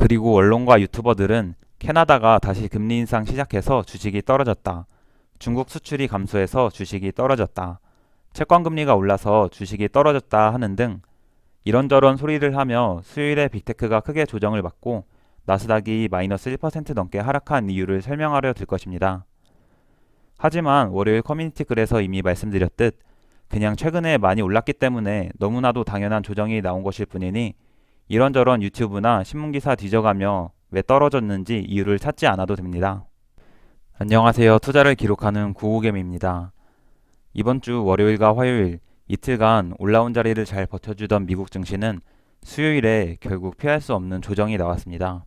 그리고 언론과 유튜버들은 캐나다가 다시 금리 인상 시작해서 주식이 떨어졌다. 중국 수출이 감소해서 주식이 떨어졌다. 채권 금리가 올라서 주식이 떨어졌다 하는 등 이런저런 소리를 하며 수요일에 빅테크가 크게 조정을 받고 나스닥이 마이너스 1% 넘게 하락한 이유를 설명하려 들 것입니다. 하지만 월요일 커뮤니티 글에서 이미 말씀드렸듯 그냥 최근에 많이 올랐기 때문에 너무나도 당연한 조정이 나온 것일 뿐이니 이런저런 유튜브나 신문기사 뒤져가며 왜 떨어졌는지 이유를 찾지 않아도 됩니다. 안녕하세요. 투자를 기록하는 구호겜입니다. 이번 주 월요일과 화요일 이틀간 올라온 자리를 잘 버텨주던 미국 증시는 수요일에 결국 피할 수 없는 조정이 나왔습니다.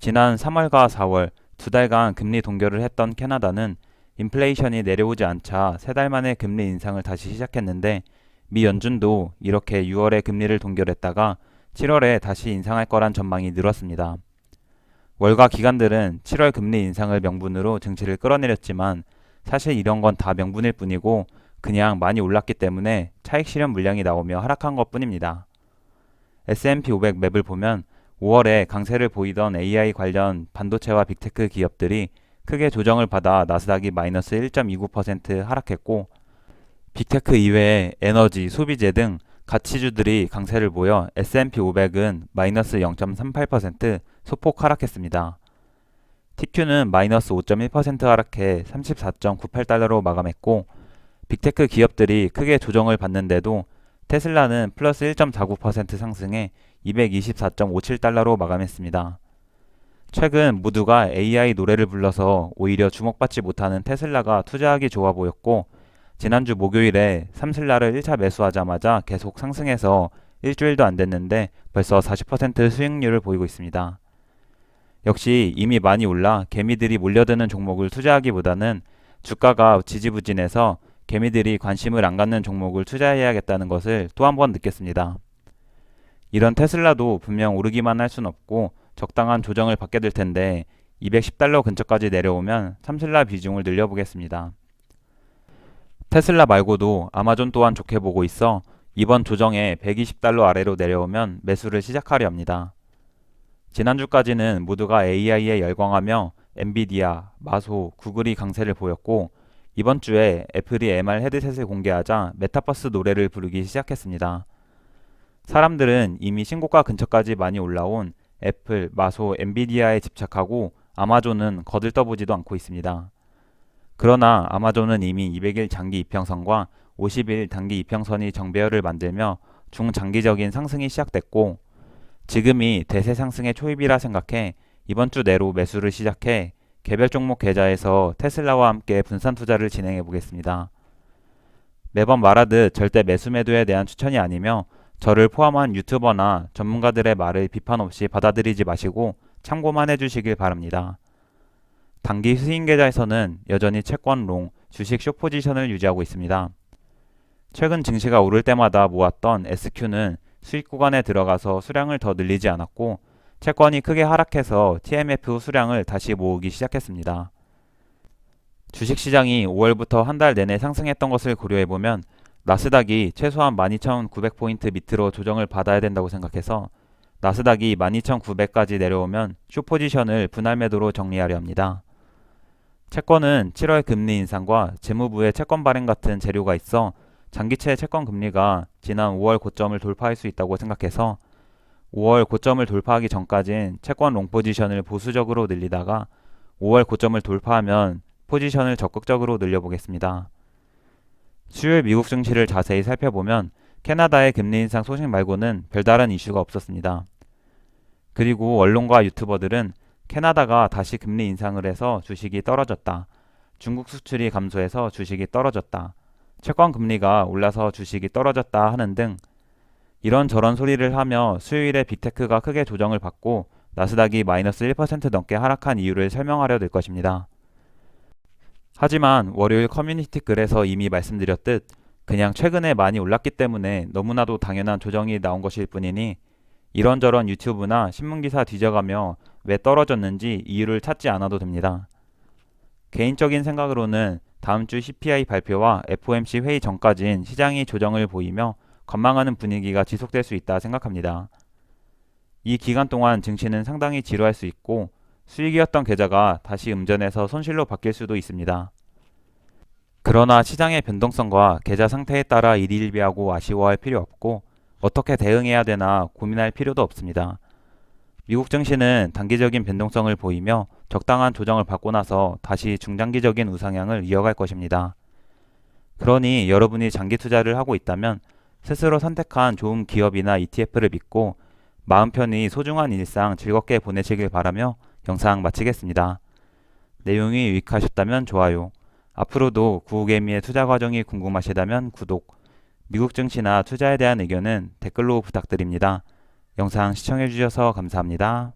지난 3월과 4월 두 달간 금리 동결을 했던 캐나다는 인플레이션이 내려오지 않자 세 달 만에 금리 인상을 다시 시작했는데 미 연준도 이렇게 6월에 금리를 동결했다가 7월에 다시 인상할 거란 전망이 늘었습니다. 월가 기관들은 7월 금리 인상을 명분으로 증시를 끌어내렸지만 사실 이런 건 다 명분일 뿐이고 그냥 많이 올랐기 때문에 차익 실현 물량이 나오며 하락한 것 뿐입니다. S&P 500 맵을 보면 5월에 강세를 보이던 AI 관련 반도체와 빅테크 기업들이 크게 조정을 받아 나스닥이 마이너스 1.29% 하락했고 빅테크 이외에 에너지, 소비재 등 가치주들이 강세를 보여 S&P 500은 마이너스 0.38% 소폭 하락했습니다. TQ는 마이너스 5.1% 하락해 34.98달러로 마감했고 빅테크 기업들이 크게 조정을 받는데도 테슬라는 플러스 1.49% 상승해 224.57달러로 마감했습니다. 최근 모두가 AI 노래를 불러서 오히려 주목받지 못하는 테슬라가 투자하기 좋아 보였고 지난주 목요일에 삼슬라를 1차 매수하자마자 계속 상승해서 일주일도 안 됐는데 벌써 40% 수익률을 보이고 있습니다. 역시 이미 많이 올라 개미들이 몰려드는 종목을 투자하기보다는 주가가 지지부진해서 개미들이 관심을 안 갖는 종목을 투자해야겠다는 것을 또 한 번 느꼈습니다. 이런 테슬라도 분명 오르기만 할 순 없고 적당한 조정을 받게 될 텐데 210달러 근처까지 내려오면 삼슬라 비중을 늘려보겠습니다. 테슬라 말고도 아마존 또한 좋게 보고 있어 이번 조정에 120달러 아래로 내려오면 매수를 시작하려 합니다. 지난주까지는 모두가 AI에 열광하며 엔비디아, 마소, 구글이 강세를 보였고 이번 주에 애플이 MR 헤드셋을 공개하자 메타버스 노래를 부르기 시작했습니다. 사람들은 이미 신고가 근처까지 많이 올라온 애플, 마소, 엔비디아에 집착하고 아마존은 거들떠보지도 않고 있습니다. 그러나 아마존은 이미 200일 장기 이평선과 50일 단기 이평선이 정배열을 만들며 중장기적인 상승이 시작됐고 지금이 대세 상승의 초입이라 생각해 이번 주 내로 매수를 시작해 개별 종목 계좌에서 테슬라와 함께 분산 투자를 진행해 보겠습니다. 매번 말하듯 절대 매수 매도에 대한 추천이 아니며 저를 포함한 유튜버나 전문가들의 말을 비판 없이 받아들이지 마시고 참고만 해주시길 바랍니다. 단기 수익 계좌에서는 여전히 채권 롱, 주식 숏 포지션을 유지하고 있습니다. 최근 증시가 오를 때마다 모았던 SQ는 수익 구간에 들어가서 수량을 더 늘리지 않았고 채권이 크게 하락해서 TMF 수량을 다시 모으기 시작했습니다. 주식시장이 5월부터 한 달 내내 상승했던 것을 고려해보면 나스닥이 최소한 12,900포인트 밑으로 조정을 받아야 된다고 생각해서 나스닥이 12,900까지 내려오면 숏포지션을 분할 매도로 정리하려 합니다. 채권은 7월 금리 인상과 재무부의 채권 발행 같은 재료가 있어 장기채 채권 금리가 지난 5월 고점을 돌파할 수 있다고 생각해서 5월 고점을 돌파하기 전까진 채권 롱 포지션을 보수적으로 늘리다가 5월 고점을 돌파하면 포지션을 적극적으로 늘려보겠습니다. 수요일 미국 증시를 자세히 살펴보면 캐나다의 금리 인상 소식 말고는 별다른 이슈가 없었습니다. 그리고 언론과 유튜버들은 캐나다가 다시 금리 인상을 해서 주식이 떨어졌다. 중국 수출이 감소해서 주식이 떨어졌다. 채권 금리가 올라서 주식이 떨어졌다 하는 등 이런저런 소리를 하며 수요일에 빅테크가 크게 조정을 받고 나스닥이 마이너스 1% 넘게 하락한 이유를 설명하려 들 것입니다. 하지만 월요일 커뮤니티 글에서 이미 말씀드렸듯 그냥 최근에 많이 올랐기 때문에 너무나도 당연한 조정이 나온 것일 뿐이니 이런저런 유튜브나 신문기사 뒤져가며 왜 떨어졌는지 이유를 찾지 않아도 됩니다. 개인적인 생각으로는 다음 주 CPI 발표와 FOMC 회의 전까진 시장이 조정을 보이며 관망하는 분위기가 지속될 수 있다 생각합니다. 이 기간 동안 증시는 상당히 지루할 수 있고 수익이었던 계좌가 다시 음전에서 손실로 바뀔 수도 있습니다. 그러나 시장의 변동성과 계좌 상태에 따라 일희일비하고 아쉬워할 필요 없고 어떻게 대응해야 되나 고민할 필요도 없습니다. 미국 증시는 단기적인 변동성을 보이며 적당한 조정을 받고 나서 다시 중장기적인 우상향을 이어갈 것입니다. 그러니 여러분이 장기 투자를 하고 있다면 스스로 선택한 좋은 기업이나 ETF를 믿고 마음 편히 소중한 일상 즐겁게 보내시길 바라며 영상 마치겠습니다. 내용이 유익하셨다면 좋아요. 앞으로도 구우개미의 투자 과정이 궁금하시다면 구독, 미국 증시나 투자에 대한 의견은 댓글로 부탁드립니다. 영상 시청해주셔서 감사합니다.